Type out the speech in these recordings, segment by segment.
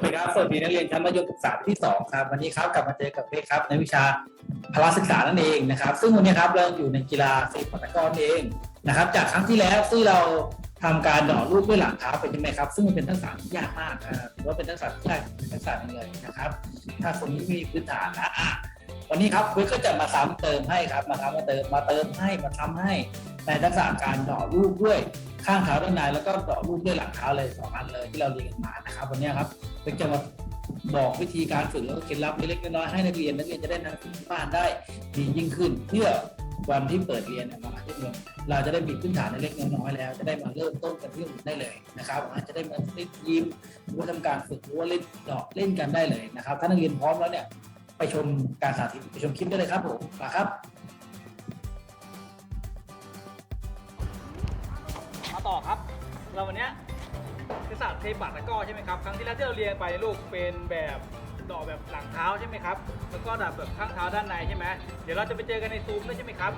สวัสดีครับสวัสดีนักเรียนชั้นมัธยมศึกษาที่สองครับ วันนี้ครับกลับมาเจอกับเพ่ครับในวิชาพละศึกษานั่นเองนะครับ ซึ่งวันนี้ครับเราอยู่ในกีฬาสีปัตกรนั่นเองนะครับ จากครั้งที่แล้วที่เราทำการดาะลูกด้วยหลังเท้าเป็นยังไงครับ ซึ่งมันเป็นทักษะที่ยากมากถือว่าเป็นทักษะที่ยากทักษะหนึงเลยนะครับ ถ้าคนนี้มีพื้นฐานนะวันนี้ครับเพ่ก็จะมาซ้ำเติมให้ครับ มาซ้ำมาเติมมาเติมให้มาทำให้ในทักษะการดาะลูกด้วยข้างเท้าด้านในแล้วก็เดาะลูกด้วยหลังเท้าเลยสองอันเลยที่เราเรียนกันมานะครับ วันนี้ครับ เป็จะมาบอกวิธีการฝึกแล้วก็เคล็ดลับเล็กๆน้อยๆให้นักเรียนนักเรียนจะได้นำฝึกที่บ้านได้ดียิ่งขึ้น เพื่อวันที่เปิดเรียนมาที่เรียนเราจะได้มีพื้นฐานเล็กๆน้อยๆแล้ว จะได้มาเริ่มต้นกันที่นได้เลยนะครับอาจจะได้มาเล่นยิมหรือว่าทำการฝึกหรือว่าเล่นดอกเล่นกันได้เลยนะครับ ถ้านักเรียนพร้อมแล้วเนี่ยไปชมการสาธิตไปชมคลิปได้เลยครับผมมาครับมาต่อครับเราวันนี้ คือศาสตร์เทปัตตะกร้อใช่ไหมครับครั้งที่แล้วที่เราเรียนไปลูกเป็นแบบดอกแบบหลังเท้าใช่ไหมครับแล้วก็ดอกแบบข้างเท้าด้านในใช่ไหมเดี๋ยวเราจะไปเจอกันในซูมด้วยใช่ไหมครับ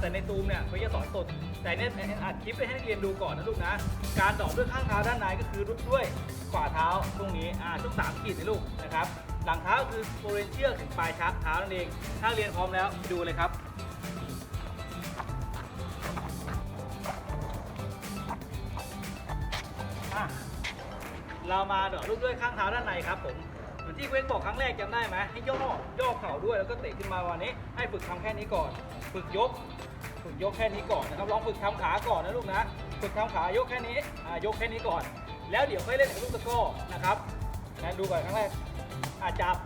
แต่ในซูมเนี่ยเขาจะสอนสดแต่เนี่ยอัดคลิปไปให้นักเรียนดูก่อนนะลูกนะ การดอกด้วยข้างเท้าด้านในก็คือรุดด้วยฝ่าเท้าตรงนี้อ่าช่วงสามขีดนะลูกนะครับหลังเท้าคือบริเวณเชือกถึงปลายชักเท้านั่นเอง ถ้าเรียนพร้อมแล้วไปดูเลยครับอะ เรามาเดาะลูกด้วยข้างเท้าด้านในครับผมเหมือนที่เว้นบอกครั้งแรกจำได้ไหมให้ย่อย่อเข่าด้วยแล้วก็เตะขึ้นมาวันนี้ ให้ฝึกทำแค่นี้ก่อน ฝึกยก ฝึกยกแค่นี้ก่อนนะครับลองฝึกทำขาก่อนนะลูกนะฝึกทำขายกแค่นี้อ่ายกแค่นี้ก่อน แล้วเดี๋ยวค่อยเล่นกับลูกตะก้อนะครับนะดูก่อนครั้งแรกอ่าจับ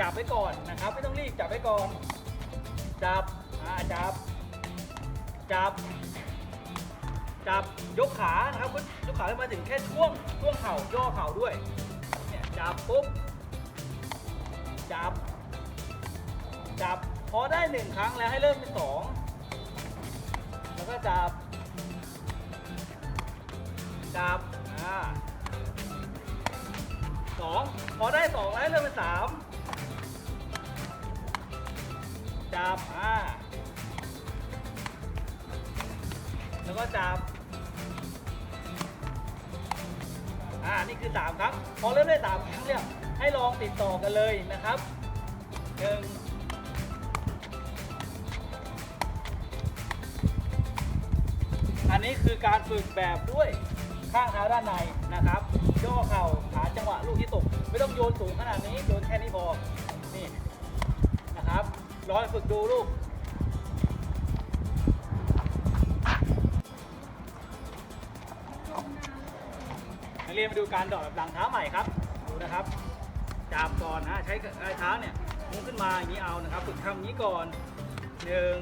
จับไว้ก่อนนะครับ ไม่ต้องรีบจับไว้ก่อน จับอ่าจับ จับจับยกขานะครับยกขาขึ้นมาถึงแค่ช่วง ปุ๊บ จับ จับ พอได้หนึ่งครั้งแล้วให้เริ่มเป็นสองแล้วก็จับ จับ อ่าสองพอได้สองแล้วให้เริ่มเป็นสามจับ อ่า แล้วก็จับ อ่านี่คือสามครั้งพอเริ่มได้สามครั้งเนี่ยให้ลองติดต่อกันเลยนะครับหนึ่งอันนี้คือการฝึกแบบด้วยข้างเท้าด้านในนะครับย่อเข่าหาจังหวะลูกที่ตก ไม่ต้องโยนสูงขนาดนี้โยนแค่นี้พอนี่นะครับลองฝึกดูลูก เรียนมาดูการดอกแบบหลังเท้าใหม่ครับดูนะครับจับก่อนนะใช้เท้าเนี่ยมุ้งขึ้นมาอย่างนี้เอานะครับฝึกทำอย่างนี้ก่อนหนึ่ง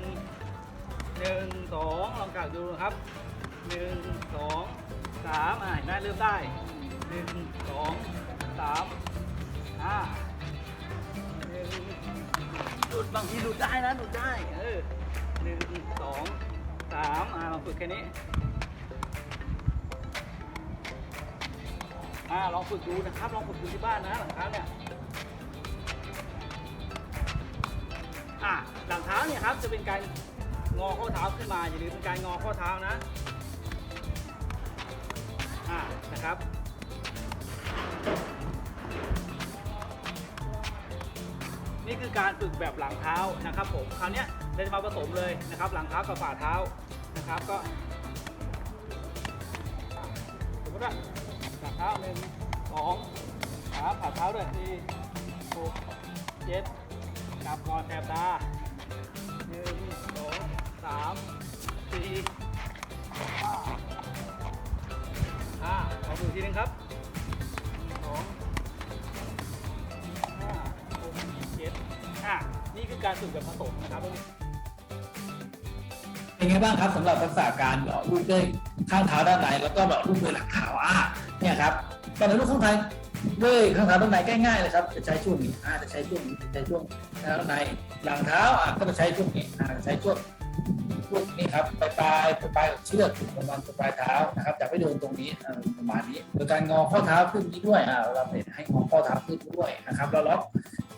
หนึ่งสองลองกลับดูนะครับหนึ่งสองสามอ่าเห็นไหมเริ่มได้หนึ่งสองสามอ่าหนึ่งหลุดบางทีหลุดได้นะหลุดได้เออหนึ่งสองสามอ่าลองฝึกแค่นี้ อ่าลองฝึกดูนะครับ ลองฝึกดูที่บ้านนะหลังเท้าเนี่ยอ่าหลังเท้าเนี่ยครับจะเป็นการงอข้อเท้าขึ้นมาอย่าลืมเป็นการงอข้อเท้านะอ่านะครับนี่คือการฝึกแบบหลังเท้านะครับผมคราวนี้เราจะมาผสมเลยนะครับ หลังเท้ากับฝ่าเท้านะครับก็สมมติว่า ฝ่าเท้าหนึ่งสองสามฝ่าเท้าด้วยสี่หกเจ็ดจับก่อนแถบตาหนึ่งสองสามสี่ห้าอ่าขอดูทีหนึงครับสองห้าหกเจ็ดอะนี่คือการฝึกแบบผสมนะครับเป็นไงบ้างครับสำหรับทักษะการเดาะลูกด้วยข้างเท้าด้านในแล้วก็เดาะลูกด้วยหลังเท้าอะ เนี่ยครับการเดาะลูกข้างในด้วยข้างเท้าด้านในง่ายๆเลยครับ จะใช้ช่วงนี้อาจะใช้ช่วงนี้จะใช้ช่วงเท้าด้านในหลังเท้าอะก็จะใช้ช่วงนี้อ่าจะใช้ช่วงช่วงนี้ครับปลายปลายปลายปลายของเชือกประมาณปลายเท้านะครับจะไม่โดนตรงนี้ประมาณนี้โดยการงอข้อเท้าขึ้นนี้ด้วยอ่าเราเห็นให้งอข้อเท้าขึ้นด้วยนะครับแล้วล็อก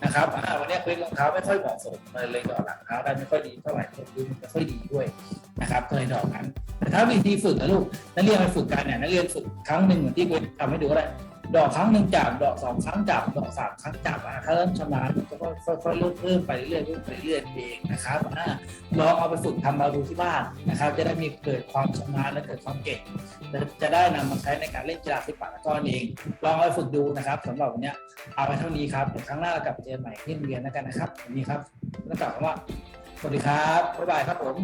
นะครับวันนี้เป็นรองเท้าไม่ค่อยเหมาะสมเลยเลยดอกหลังเท้าได้ไม่ค่อยดีเท่าไหร่ตัวยืนไม่ค่อยดีด้วยนะครับก็เลยดอกนั้นแต่ถ้าวิธีฝึกนะลูกนักเรียนไปฝึกกันเนี่ยนักเรียนฝึกครั้งหนึ่งเหมือนที่คุณทำให้ดูก็ได้ ดอกครั้งหนึ่งจับดอกสองครั้งจับดอกสามครั้งจับอะถ้าเริ่มชำนาญก็ค่อยๆเริ่มเพิ่มไปเรื่อยๆเพิ่มไปเรื่อยๆเองนะครับอ่าลองเอาไปฝึกทำมาดูที่บ้านนะครับ จะได้มีเกิดความชำนาญและเกิดความเก่งและจะได้นำมาใช้ในการเล่นกีฬาศิลปะตะกร้อเองลองเอาไปฝึกดูนะครับสำหรับวันนี้เอาไปเท่านี้ครับเดี๋ยวครั้งหน้าเรากลับเจอกันใหม่ที่โรงเรียนแล้วกันนะครับวันนี้ครับต้องกล่าวคำว่าสวัสดีครับบ๊ายบายครับผม